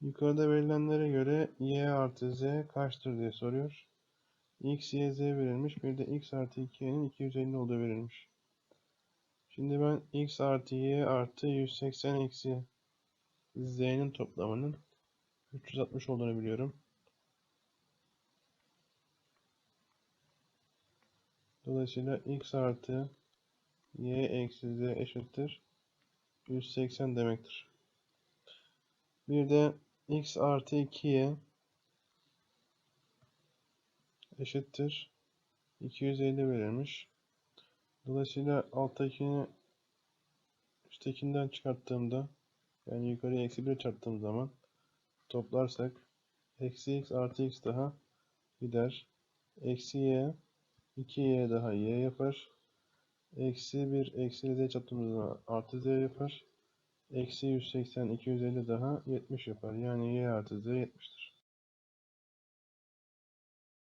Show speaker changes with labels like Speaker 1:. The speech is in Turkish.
Speaker 1: Yukarıda verilenlere göre y artı z kaçtır diye soruyor. x, y, z verilmiş. Bir de x artı 2y'nin 250 olduğu verilmiş. Şimdi ben x artı y artı 180 eksi z'nin toplamının 360 olduğunu biliyorum. Dolayısıyla x artı y eksi z eşittir 180 demektir. Bir de x artı 2y eşittir 250 verilmiş. Dolayısıyla alttakini üsttekinden çıkarttığımda yani yukarıya eksi 1 çarptığım zaman toplarsak eksi x artı x daha gider. Eksi y 2y daha y yapar. Eksi 1 eksi z çarptığımızda artı z yapar. Eksi 180 250 daha 70 yapar. Yani y artı z 70'tir.